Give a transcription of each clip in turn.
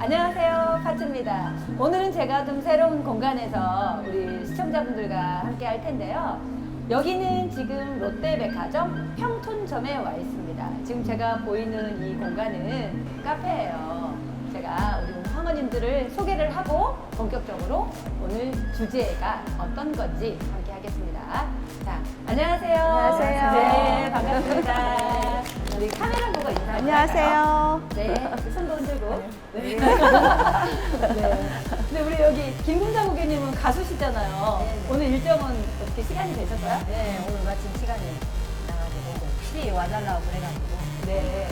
안녕하세요, 파츠입니다. 오늘은 제가 좀 새로운 공간에서 우리 시청자분들과 함께 할 텐데요. 여기는 지금 롯데백화점 평촌점에 와 있습니다. 지금 제가 보이는 이 공간은 카페예요. 제가 우리 황어님들을 소개를 하고 본격적으로 오늘 주제가 어떤 건지 함께 하겠습니다. 자, 안녕하세요. 안녕하세요. 네, 반갑습니다. 우리 카메라 보고 인사. 안녕하세요. 네, 손도 흔들고. 네. 네. 근데 우리 여기 김궁자 고객님은 가수시잖아요. 네, 네. 오늘 일정은 어떻게 시간이 되셨어요? 네, 오늘 마침 시간이 나가지고 필히 와달라고 그래가지고 네.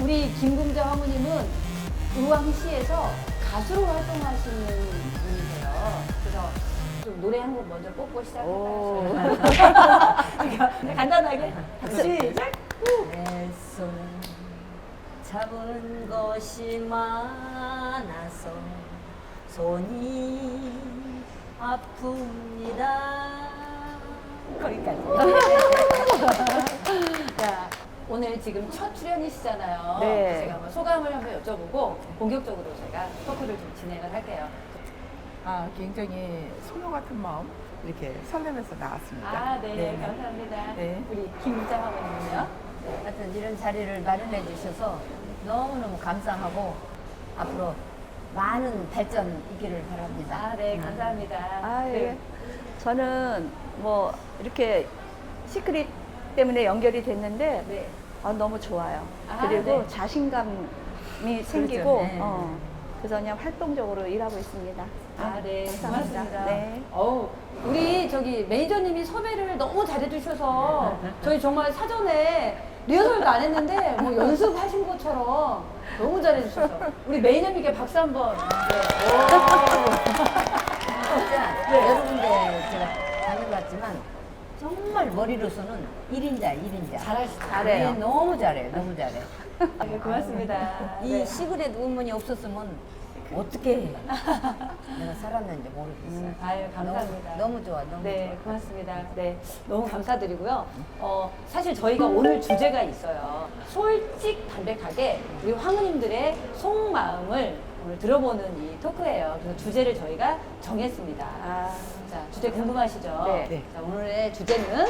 우리 김궁자 어머님은 의왕시에서 가수로 활동하시는 분이세요. 그래서 좀 노래 한 곡 먼저 뽑고 오. 시작할까요? 간단하게 시작. 내손 잡은 것이 많아서 손이 아픕니다. 거기까지. 자, 오늘 지금 첫 출연이시잖아요. 네. 제가 한번 소감을 한번 여쭤보고 본격적으로 제가 토크를 좀 진행을 할게요. 아, 굉장히 소녀 같은 마음 이렇게 설레면서 나왔습니다. 아, 네, 감사합니다. 네. 우리 김자 어머님은요? 하여튼 이런 자리를 마련해 주셔서 너무너무 감사하고 앞으로 많은 발전 있기를 바랍니다. 아, 네, 감사합니다. 아, 네. 예. 저는 뭐 이렇게 시크릿 때문에 연결이 됐는데 네. 아, 너무 좋아요. 아, 그리고 네. 자신감이 생기고 네. 어, 그래서 그냥 활동적으로 일하고 있습니다. 아, 네, 감사합니다. 고맙습니다. 네. 어우, 우리 저기 매니저님이 섭외를 너무 잘해주셔서 저희 정말 사전에 리허설도 안 했는데 뭐 연습하신 것처럼 너무 잘해주셔서 우리 매니저님께 박수 한번. 진짜 여러 군데 제가 다녀봤지만 정말 머리로서는 1인자, 1인자. 잘하시, 잘해요. 네, 너무 잘해, 너무 잘해. 네, 고맙습니다. 이 네. 시그렛 우먼이 없었으면 어떻게 해? 내가 살았는지 모르겠어요. 음, 아유, 감사합니다. 너무, 너무 좋아, 너무 네, 좋아. 고맙습니다. 네, 너무 감사드리고요. 어, 사실 저희가 오늘 주제가 있어요. 솔직 담백하게 우리 황우님들의 속마음을 오늘 들어보는 이 토크예요. 그래서 주제를 저희가 정했습니다. 아, 자, 주제 궁금하시죠? 네. 네. 자, 오늘의 주제는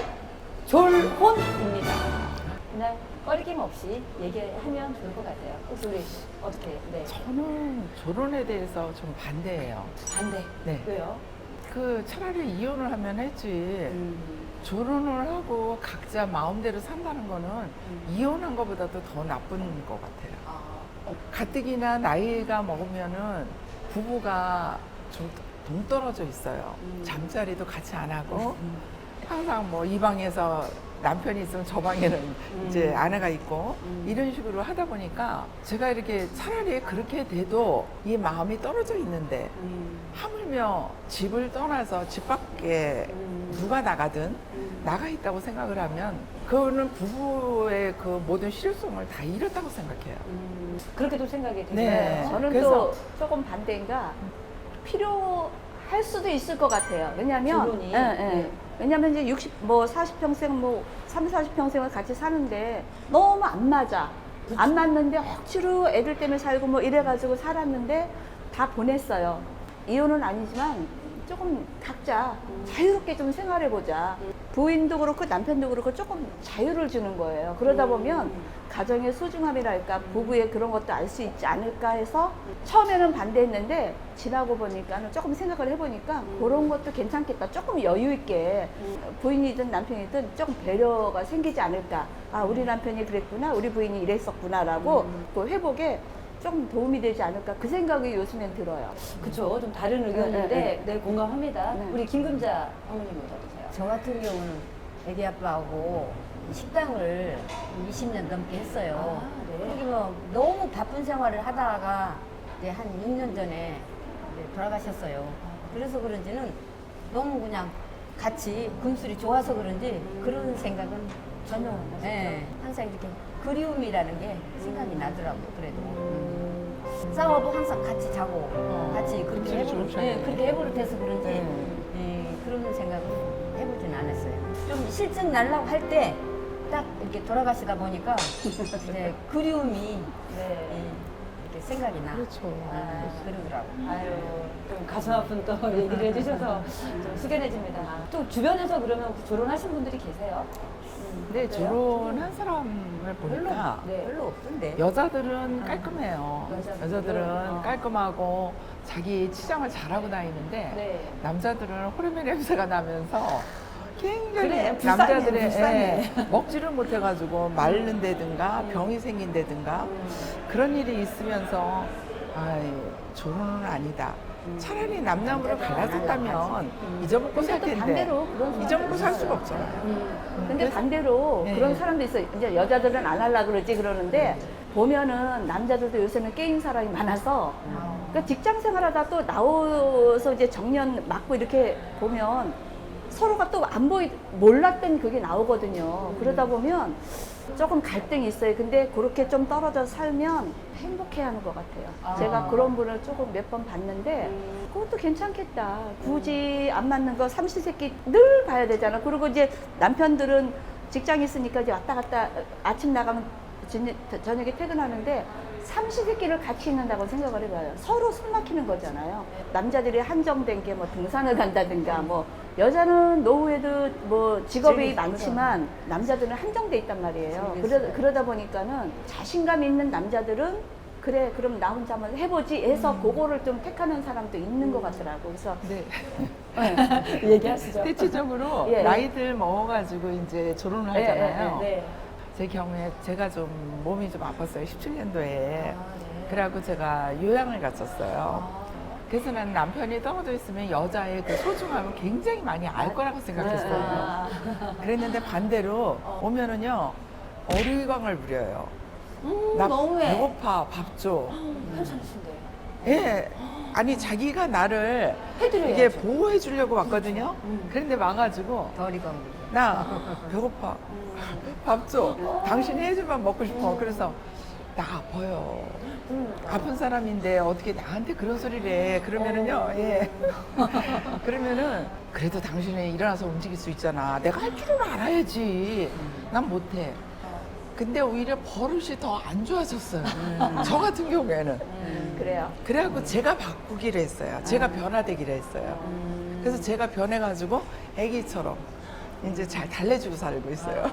졸혼입니다. 그냥 꺼리낌 없이 얘기하면 좋을 것 같아요. 혹시 우리 어떻게? 네. 저는 결혼에 대해서 좀 반대예요. 반대. 네. 왜요? 그 차라리 이혼을 하면 했지. 음. 결혼을 하고 각자 마음대로 산다는 거는 이혼한 것보다도 더 나쁜 것 같아요. 아, 가뜩이나 나이가 먹으면은 부부가 좀 동떨어져 있어요. 음. 잠자리도 같이 안 하고 항상 뭐 이 방에서 남편이 있으면 저 방에는 이제 아내가 있고 음. 이런 식으로 하다 보니까 제가 이렇게 차라리 그렇게 돼도 이 마음이 떨어져 있는데 음. 하물며 집을 떠나서 집 밖에 음. 누가 나가든 음. 나가 있다고 생각을 하면 그거는 부부의 그 모든 실속을 다 잃었다고 생각해요. 음, 그렇게도 생각이 되나요? 네. 저는 그래서- 또 조금 반대인가 필요 할 수도 있을 것 같아요. 왜냐면 결혼이? 예, 예. 네. 왜냐면 이제 60, 뭐 40평생, 뭐 3, 40평생을 같이 사는데 너무 안 맞아. 안 맞는데 억지로 애들 때문에 살고 뭐 이래가지고 살았는데 다 보냈어요. 이혼은 아니지만 조금 각자 자유롭게 좀 생활해보자. 부인도 그렇고 남편도 그렇고 조금 자유를 주는 거예요. 그러다 보면 가정의 소중함이랄까 부부의 그런 것도 알 수 있지 않을까 해서 처음에는 반대했는데 지나고 보니까는 조금 생각을 해보니까 그런 것도 괜찮겠다. 조금 여유 있게 부인이든 남편이든 조금 배려가 생기지 않을까. 아 우리 남편이 그랬구나, 우리 부인이 이랬었구나라고 그 회복에 조금 도움이 되지 않을까 그 생각이 요즘엔 들어요. 그쵸. 좀 다른 의견인데, 네, 네, 공감합니다. 네. 우리 김금자 어머님은 어떠세요? 저 같은 경우는 애기 아빠하고 식당을 20년 넘게 했어요. 아, 네. 뭐 너무 바쁜 생활을 하다가 이제 한 6년 전에 이제 돌아가셨어요. 그래서 그런지는 너무 그냥 같이 금술이 좋아서 그런지 그런 생각은 전혀 예, 항상 이렇게 그리움이라는 게 생각이 나더라고요. 그래도 음. 싸워도 항상 같이 자고 같이 그렇게 금술이 해버릇, 좋으셨네. 예, 그렇게 해버릇해서 그런지 네. 예, 그런 생각은 해보진 않았어요. 좀 실증 날라고 할 때 딱 이렇게 돌아가시다 보니까 이제 그리움이 네. 예, 이렇게 생각이 나. 그렇죠. 아, 그러더라고. 아유, 좀 가슴 아픈 또 얘기를 해주셔서 좀 숙연해집니다. 또 주변에서 그러면 결혼하신 분들이 계세요? 근데 그래요? 결혼한 사람을 보니까 네. 별로 없던데. 여자들은 깔끔해요. 여자들은? 여자들은 어. 깔끔하고 자기 치장을 잘하고 다니는데 네. 남자들은 호르몬 냄새가 나면서 굉장히 그래, 불쌍해, 남자들의 불쌍해. 예, 먹지를 못해가지고 마른다든가 병이 생긴다든가 그런 일이 있으면서 아이 결혼은 아니다. 차라리 남남으로 갈라졌다면 잊어먹고 살 근데 또 텐데 반대로 그런 잊어먹고 살. 수가 없잖아요. 근데 그래서- 반대로 네. 그런 사람도 있어요. 이제 여자들은 안 하려고 그러지 그러는데 보면은 남자들도 요새는 게임 사람이 많아서 그러니까 직장 생활하다 또 나와서 이제 정년 맞고 이렇게 보면 서로가 또 안 보이 몰랐던 그게 나오거든요. 그러다 보면 조금 갈등이 있어요. 근데 그렇게 좀 떨어져 살면 행복해하는 것 같아요. 아. 제가 그런 분을 조금 몇 번 봤는데 그것도 괜찮겠다. 굳이 안 맞는 거 삼시세끼 늘 봐야 되잖아. 그리고 이제 남편들은 직장 있으니까 이제 왔다 갔다 아침 나가면 저녁- 저녁에 퇴근하는데 삼시세끼를 같이 있는다고 생각을 해봐요. 서로 숨 막히는 거잖아요. 남자들이 한정된 게 뭐 등산을 간다든가 뭐 여자는 노후에도 뭐 직업이. 많지만 남자들은 한정돼 있단 말이에요. 그러, 그러다 보니까는 자신감 있는 남자들은 그래 그럼 나 혼자 한번 해보지 해서 그거를 좀 택하는 사람도 있는 것 같더라고. 그래서 네. 얘기하시죠. 대체적으로 예. 나이들 먹어가지고 이제 결혼을 예, 예, 하잖아요. 네. 제 경우에 제가 좀 몸이 좀 아팠어요. 17년도에. 아, 네. 그래갖고 제가 요양을 갔었어요. 아. 그래서 난 남편이 떨어져 있으면 여자의 그 소중함을 굉장히 많이 알 거라고 생각했어요. 아. 그랬는데 반대로 오면은요, 어류광을 부려요. 음, 나 너무해. 배고파, 밥 줘. 괜찮으신데. 예. 아니, 자기가 나를 해드려야죠. 이게 보호해 주려고 왔거든요. 음. 그런데 와가지고, 덜이가 나 배고파. 밥 줘. 당신이 해주면 먹고 싶어. 그래서 나 아파요. 음. 아픈 사람인데 어떻게 나한테 그런 소리를 해. 그러면은요, 예. 그러면은 그래도 당신은 일어나서 움직일 수 있잖아. 내가 할 줄은 알아야지. 난 못해. 근데 오히려 버릇이 더 안 좋아졌어요. 저 같은 경우에는. 그래요. 그래갖고 제가 바꾸기로 했어요. 제가 변화되기로 했어요. 그래서 제가 변해가지고 애기처럼 이제 잘 달래주고 살고 있어요.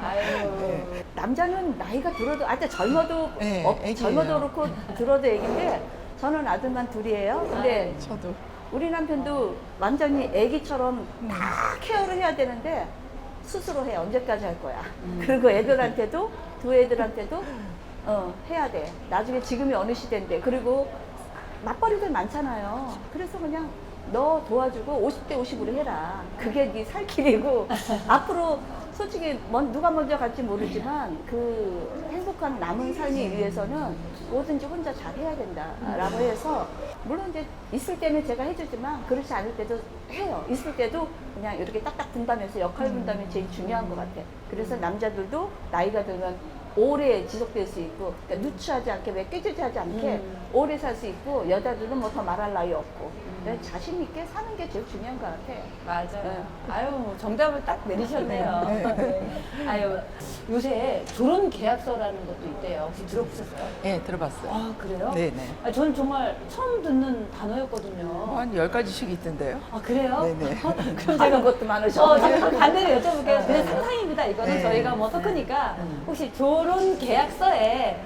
아유. 네. 남자는 나이가 들어도 아직 젊어도 네, 어, 애기예요. 젊어도 그렇고 들어도 애기인데 저는 아들만 둘이에요. 근데 저도. 우리 남편도 완전히 애기처럼 다 케어를 해야 되는데 스스로 해 언제까지 할 거야. 그리고 애들한테도 두 애들한테도 어, 해야 돼. 나중에 지금이 어느 시대인데 그리고 맞벌이들 많잖아요. 그래서 그냥 너 도와주고 50대 50으로 해라. 그게 네 살 길이고 앞으로 솔직히 먼- 누가 먼저 갈지 모르지만 그 행복한 남은 삶이 위해서는 뭐든지 혼자 잘 해야 된다라고 해서 물론 이제 있을 때는 제가 해주지만 그렇지 않을 때도 해요. 있을 때도 그냥 이렇게 딱딱 분담해서 역할 분담이 제일 중요한 것 같아요. 그래서 남자들도 나이가 들면 오래 지속될 수 있고 그러니까 누추하지 않게 왜 깨지지 않게 음. 오래 살 수 있고 여자들은 뭐 더 말할 나위 없고 그냥 자신 있게 사는 게 제일 중요한 것 같아요. 맞아요. 네. 아유, 뭐 정답을 딱 내리셨네요. 네. 아유, 요새 결혼 계약서라는 것도 있대요. 혹시 들어보셨어요? 예, 들어봤어요. 아, 그래요? 네네. 아, 저는 정말 처음 듣는 단어였거든요. 뭐한 열가지씩 있던데요. 아, 그래요? 네네. 그럼 제가 것도 많으셔. 어, 제가 반대로 여쭤볼게요. 그 냥 상상입니다. 이거는 네. 저희가 뭐 토크니까 혹시 결혼 계약서에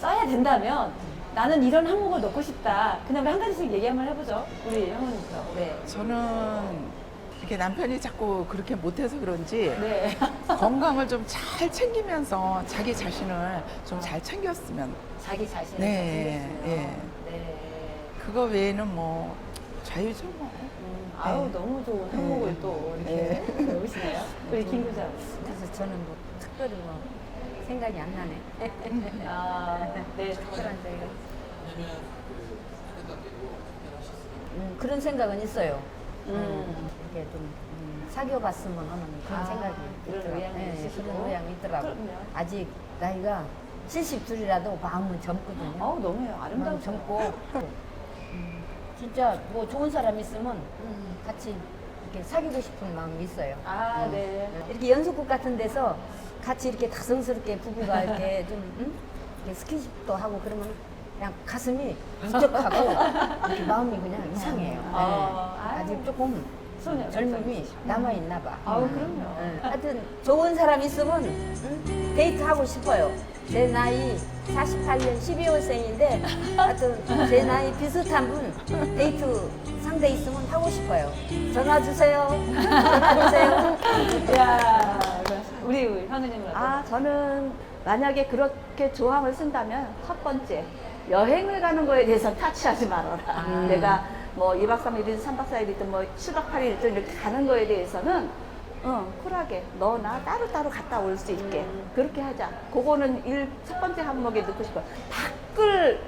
써야 된다면 나는 이런 항목을 넣고 싶다. 그다음에 한 가지씩 얘기 한번 해보죠. 우리 형님부터. 네. 저는 이렇게 남편이 자꾸 그렇게 못해서 그런지 네. 건강을 좀 잘 챙기면서 자기 자신을 좀 잘 챙겼으면 자기 자신을 네, 잘 챙겼으면. 예. 네. 그거 외에는 뭐 자유죠 뭐. 음, 아우 네. 너무 좋은 항목을 또 이렇게 배우시네요. 우리 김 교장. 그래서 저는 뭐 특별히 뭐 생각이 안 나네. 아, 네. 특별한 저희가. 음, 그런 생각은 있어요. 음. 이렇게 좀 음, 사귀어 봤으면 하는 그런 아, 생각이 그런 있더라고요. 의향이 네, 있으시고. 그런 의향이 있더라고. 그럼요. 아직 나이가 72이라도 마음은 젊거든요. 아우 너무 아름다우죠. 젊고 음, 진짜 뭐 좋은 사람 있으면 같이 이렇게 사귀고 싶은 마음이 있어요. 아, 네. 이렇게 연속국 같은 데서 같이 이렇게 다성스럽게 부부가 이렇게 좀 응? 이렇게 스킨십도 하고 그러면 그냥 가슴이 부쩍하고 이렇게 마음이 그냥 이상해요. 어, 네. 아유. 아직 조금 소녀 젊음이 남아 있나 봐. 아우 그럼요. 네. 하여튼 좋은 사람 있으면 응? 데이트 하고 싶어요. 내 나이 48년 12월생인데 하여튼 제 나이 비슷한 분 데이트 상대 있으면 하고 싶어요. 전화 주세요. 전화 주세요. 야 우리 우리 현우님은 어떠세요? 아, 저는 만약에 그렇게 조항을 쓴다면 첫 번째, 여행을 가는 거에 대해서 타치하지 말아라. 음. 내가 뭐 2박 3일이든 3박 4일이든 뭐 7박 8일이든 이렇게 가는 거에 대해서는 어, 쿨하게 너나 따로따로 갔다 올 수 있게 음. 그렇게 하자. 그거는 일 첫 번째 항목에 넣고 싶어요. 밖을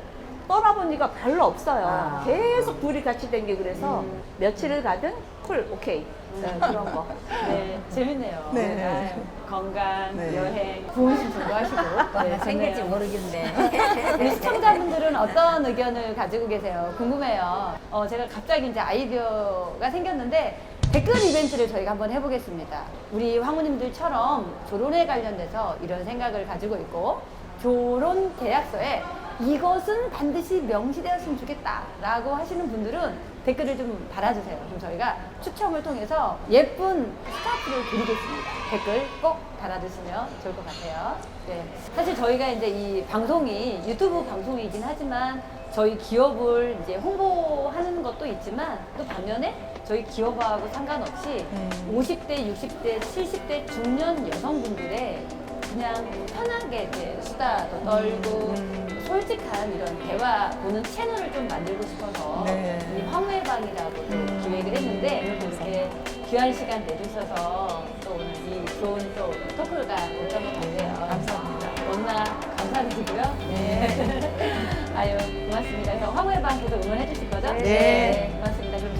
떠나본 지가 별로 없어요. 아. 계속 둘이 같이 댕기고 그래서 음. 며칠을 가든 쿨, 오케이. 네, 그런 거. 네, 재밌네요. 네. 아유, 건강, 네. 여행, 부모님 정보하시고. 네, 생길지. 모르겠네. 우리 시청자분들은 어떤 의견을 가지고 계세요? 궁금해요. 어, 제가 갑자기 이제 아이디어가 생겼는데 댓글 이벤트를 저희가 한번 해보겠습니다. 우리 황후님들처럼 조론에 관련돼서 이런 생각을 가지고 있고 조론 계약서에 이것은 반드시 명시되었으면 좋겠다라고 하시는 분들은 댓글을 좀 달아주세요. 그럼 저희가 추첨을 통해서 예쁜 스타프를 드리겠습니다. 댓글 꼭 달아주시면 좋을 것 같아요. 네. 사실 저희가 이제 이 방송이 유튜브 방송이긴 하지만 저희 기업을 이제 홍보하는 것도 있지만 또 반면에 저희 기업하고 상관없이 음. 50대, 60대, 70대 중년 여성분들의 그냥 편하게 이제 수다도 떨고 음. 솔직한 이런 대화 보는 채널을 좀 만들고 싶어서 네. 이 황회방이라고 또 음. 기획을 했는데 이렇게 귀한 시간 내주셔서 또 오늘 이 좋은 또 토크가 어떤 것 같아요. 감사합니다. 너무나 감사드리고요. 네. 아유 고맙습니다. 그래서 황후회방 계속 응원해 주실 거죠? 네. 그럼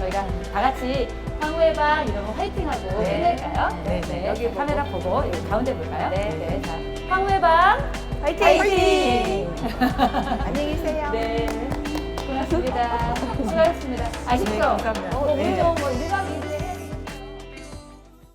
저희가 다 같이 황후회방 이런 거 화이팅하고 네. 끝낼까요? 네, 네. 여기 카메라 보고 여기 가운데 볼까요? 네. 자, 황후회방 화이팅! 화이팅! 안녕히 계세요. 네. 고맙습니다. 수고하셨습니다. 아쉽죠? 네, 감사합니다. 어, 네. 우리도 뭐 1박 2일